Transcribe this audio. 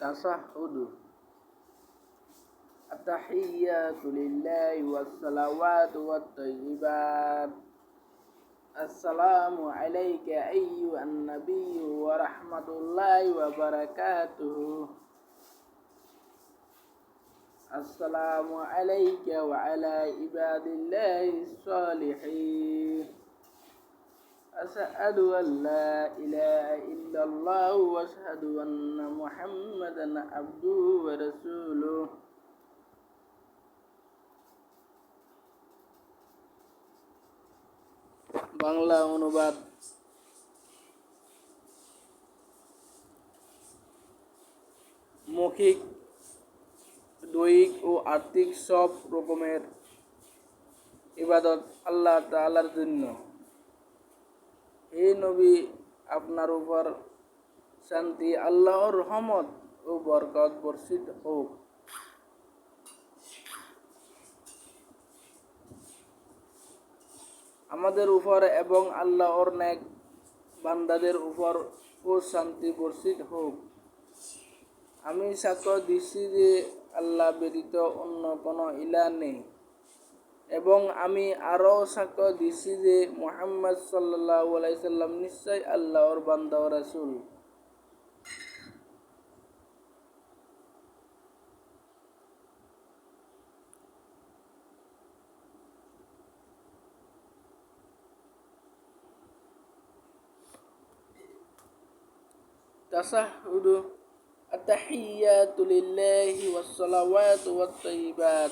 تشهد التحيات لله والصلوات والطيبات. السلام عليك أيها النبي ورحمة الله وبركاته. السلام عليك وعلى عباد الله الصالحين. أشهد أن لا إله إلا الله وأشهد أن محمدا عبده ورسوله বাংলা অনুবাদ মৌখিক দৈহিক ও আর্থিক সব রকমের ইবাদত আল্লাহ তালার জন্য নবী, আপনার উপর শান্তি, আল্লাহর রহমত ও বরকত বর্ষিত হোক। আমাদের উপর এবং আল্লাহর নেক বান্দাদের উপর ও শান্তি বর্ষিত হোক। আমি সাক্ষ্য দিচ্ছি যে আল্লাহ ব্যতীত অন্য কোনো ইলা নেই। এবং আমি আরও সাক্ষ্য দিচ্ছি যে মোহাম্মদ সাল্লাহ আলাইসাল্লাম নিশ্চয় আল্লাহর বান্দা রাসুল تشهد التحيات لله والصلوات والطيبات